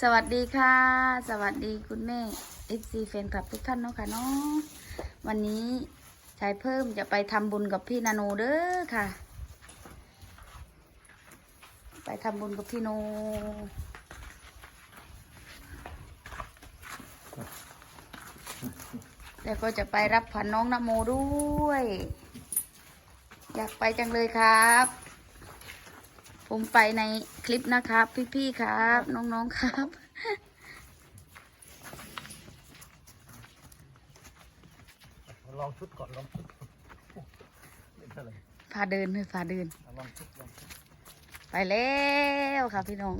สวัสดีค่ะ สวัสดีคุณแม่ FC แฟนคลับทุกท่านเนาะค่ะเนาะวันนี้ชายเพิ่มจะไปทำบุญกับพี่นาโนเด้อค่ะ ไปทำบุญกับพี่โนแล้วก็จะไปรับขวัญน้องนโมด้วย อยากไปจังเลยครับ ผมไปใน คลิปนะครับ พี่ๆครับ น้องๆครับ ลองชุดก่อนลองชุดก่อนโอ้เล่นอะไรพาเดินเลยพาเดินเอาลองชุดลองชุดไปแล้วค่ะพี่น้อง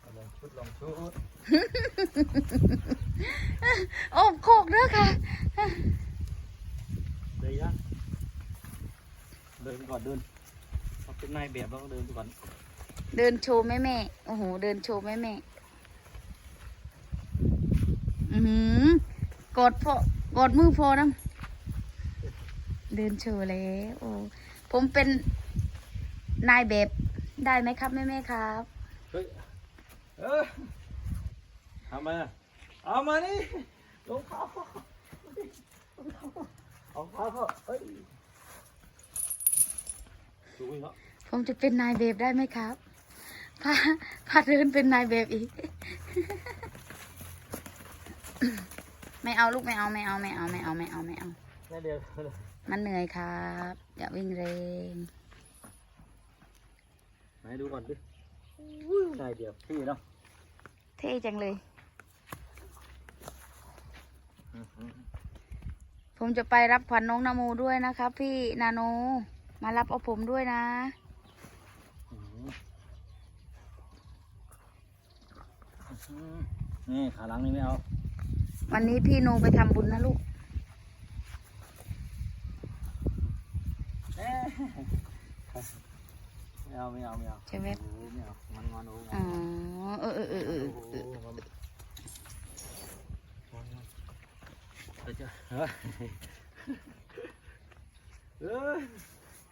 เอาลองชุดลองชุด โอ้โคกเด้อค่ะ เดินยัง เดินก่อนเดินเราเป็นนายแบบเราต้องเดินไปก่อนเดินโชว์แม่แม่ๆโอ้โห เดินโชว์แม่แม่ๆอือหือกอดพ่อกอดมือพอนะเดินโชว์แล้วโอ้ผมเป็นนายแบบได้ไหมครับแม่แม่ๆครับเฮ้ยเออทำไมอะเอามานี่ลงเท้าเอาเท้าเข้าเอ้ยดูอีกเนาะ ผมจะเป็นนายแบบได้ไหมครับพาพาเดินเป็นนายแบบอีก ไม่เอาลูกไม่เอาไม่เอาไม่เอาไม่เอาไม่เอาไม่เอาแค่เดียวมันเหนื่อยครับ อย่าวิ่งเร็วไหนดูก่อนดิอุ้ยนายเดียวพี่เนาะเท่จังเลยอืมอืมผมจะไปรับขวัญน้องนโมด้วยนะครับพี่นาโน มารับเอาผมด้วยนะอืมอืมนี่ขาหลังนี่ไม่เอา วันนี้พี่โนไปทำบุญนะลูกเอ๊ะไม่เอาไม่เอาไม่เอาใช่ไหม โอ้ไม่เอามันงอนโอ้งอ๋ออนเออเออเออเออโอ้เอองอนงอนงอนเดี๋ยวจะเฮ้ยเอ้ย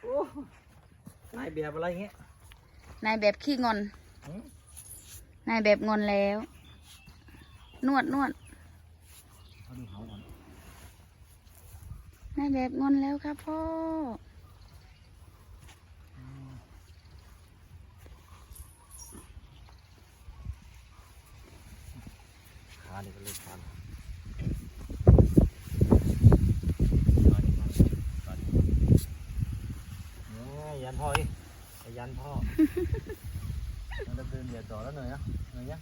โอ้นายแบบอะไรเงี้ยนายแบบขี้งอน หืมนายแบบงอนแล้ว นวดนวดเอาดูเขาก่อนนายแบบงอนแล้วครับพ่อ ขานี่ก็เล็กขาขานี่ขานี่ขานี่เนี่ยยันพ่อดิไป ยันพ่อมันจะเดินเดี๋ยวต่อแล้วเหนื่อยนะเหนื่อยยัง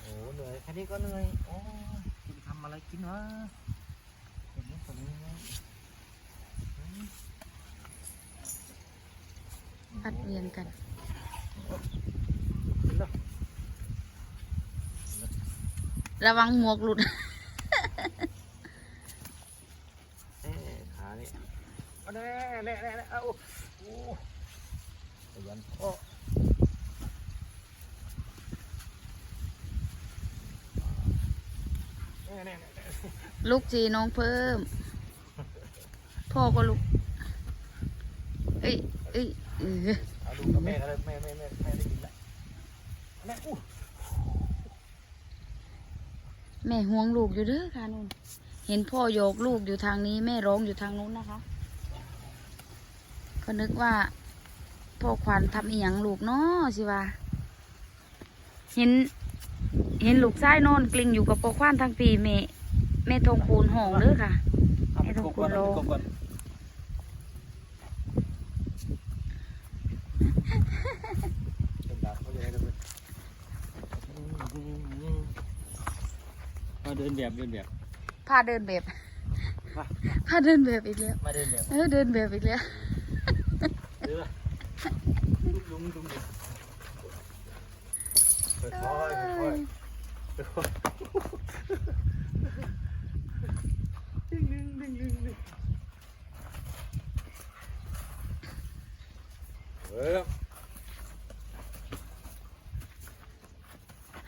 โอ้เหนื่อยแค่นี้ก็เหนื่อยโอ้ยกินทำอะไรกินวะคนนี้คนนี้นะอืมพัดเวียนกันกินแล้วระวังหมวกหลุดเอ๊ะขานี่เอาแน่แน่แน่แน่เอาโอ้ข ยันพ่อแน่แน่แน่แน่ลูกจีน้องเพิ่ม พ่อก็ลูก เอ้ยเอ้ยเออเอาดูกับแม่ก็ได้แม่แม่แม่แม่ได้ยินแล้วแม่อู้แม่ห่วงลูกอยู่เด้อค่ะนุ่นเห็นพ่อโยกลูกอยู่ทางนี้ แม่ร้องอยู่ทางนู้นนะคะ ก็นึกว่า พ่อขวัญทำอีหยังลูกเนาะสิว่าเห็น เห็นลูกซ้ายนอนกลิ้งอยู่กับพ่อขวัญทางปีแม่แม่ทองคูณห้องเด้อค่ะเอาไปกบก่อนเอาไปกบก่อนเป็นดาวเขาจะได้กันเลยมาเดินแบบเดินแบบพาเดินแบบมาพาเดินแบบอีกแล้วมาเดินแบบเออเดินแบบอีกแล้วเดือ ลุงลุงลุงค่อยๆค่อยๆค่อยๆดึงดึงดึงดึงดึงเออ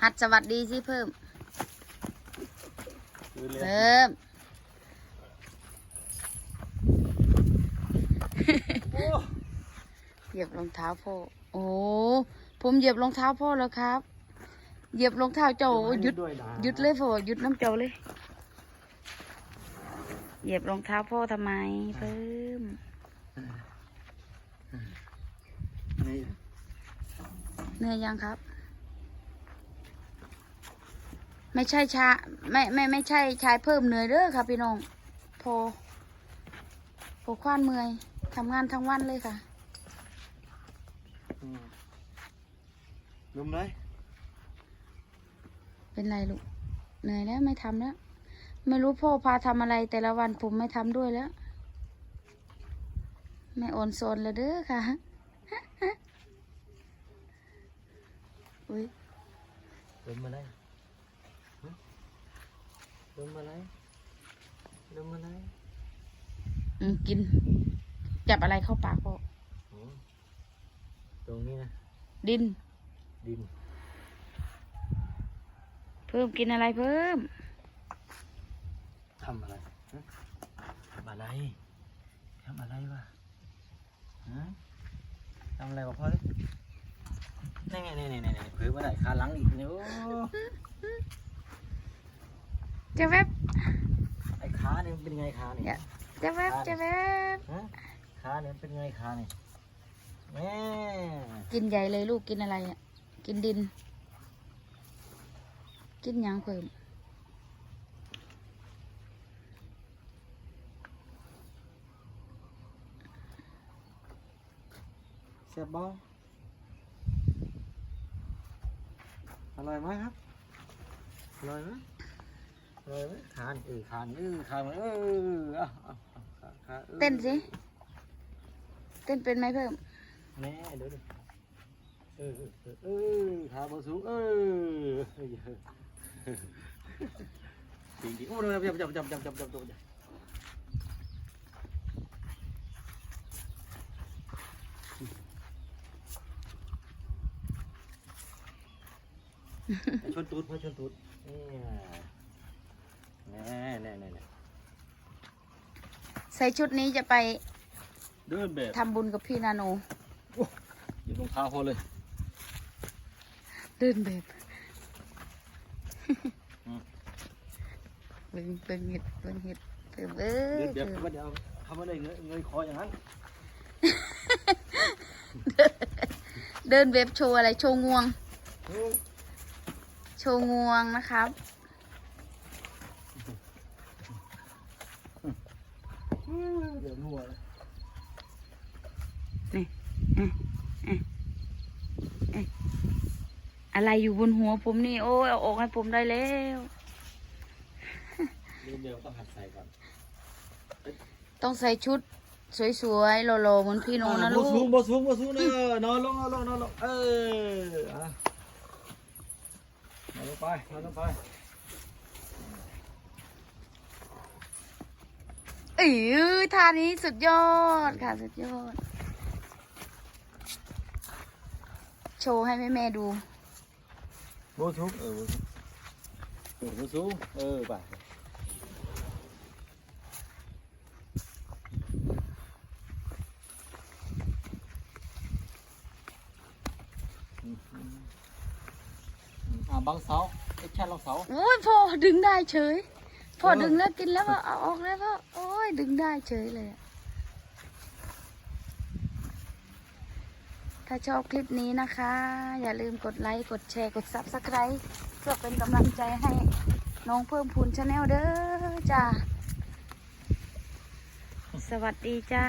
หัดสวัสดีสิเพิ่มเดินเลยเพิ่ม โอ้ เหยียบรองเท้าพ่อ โอ้ผมเหยียบรองเท้าพ่อแล้วครับ เหยียบรองเท้าเจ้าหยุดหยุดเลยพ่อหยุดน้ำเจ้าเลย เหยียบรองเท้าพ่อทำไมเพิ่มเหนื่อยยังครับ ไม่ใช่ชาไม่ไม่ไม่ใช่ชายเพิ่มเหนื่อยเด้อครับพี่น้องพอพอคว้านเมื่อยทำงานทั้งวันเลยค่ะ ลุมเลยเป็นไรลูกเหนื่อยแล้วไม่ทำแล้ว ไม่รู้พ่อพาทำอะไรแต่ละวันผมไม่ทำด้วยแล้ว ไม่โอนโซนแล้วเด้อค่ะอุ้ยลุมมาเลยฮะลุมมาเลยลุมมาเลยอืมกิน จับอะไรเข้าปากพ่อโอ้ ตรงนี้นะ ดิน ดิน เพิ่มกินอะไรเพิ่ม ทำอะไรฮะทำอะไร ทำอะไรวะฮะทำอะไรบอกพ่อดินี่ไงนี่นี่นี่เผื่อมาได้ขาหลังอีกเนี่ยโอ้จะแวบไอ้ขาเนี่ยมันเป็นไงขาเนี่ยอย่าจะแวบจะแวบฮะขาเนี่ยเป็นไงขาเนี่ย แม่กินใหญ่เลยลูกกินอะไรอะ กินดิน กินหยังเพิ่มเสียบบ้อร่อยไหมครับ อร่อยไหมอร่อยไหมขานี่เออขานี่เออขามันเออเอาเอาเอาขาขาออเต้นสิ เต้นเป็นไหมเพิ่ม แม่เดี๋ยวเออเออขาบสูงเออจริงจริงโอ้ยจับจับจับจับจับจับจับชนตูดพ่อชนตูดแน่แน่แน่แน่ใส่ชุดนี้จะไปเดินแบบทำบุญกับพี่นาโน หยิบรองเท้าพอเลย เดินแบบอืมเบิ่งเบิ่งเห็ดเบิ่งเห็ดเพิ่มเอ้เดิยนแบบเพิ่มว่าเดี๋ยวทำอะไรเงยเงยคออย่างนั้น เดินแบบโชว์อะไร โชว์งวงเออโชว์งวงนะครับ เดี๋ยวมั่วเลย อะไรอยู่บนหัวผมนี่ โอ้ยเอาออกให้ผมได้แล้วเดี๋ยวเดี๋ยวต้องหัดใส่ก่อนต้องใส่ชุดสวยๆหล่อๆเหมือนพี่โนนะลูกบ่สูงบ่สูงบ่สูงเด้อนอนลงนอนลงนอนลงเอออะนอนลงไปนอนลงไปเอ้ยท่านี้สุดยอดค่ะสุดยอด โชว์ให้แม่แม่ๆดู vô xuống. Ừ, vô xuống. Ừ, vô xuống. Ừ bà. À băng sáu cái chăn lông sáu. Ôi phò đứng đây chơi phò đứng lên kinh lắm ạ. Ốc lắm ạ ôi đứng đây chơi này ạ. ถ้าชอบคลิปนี้นะคะ อย่าลืมกดไลค์ กดแชร์ กดซับสไคร b ์เพื่อเป็นกำลังใจให้น้องเพิ่มพูนชาแนลเด้อจ้า สวัสดีจ้า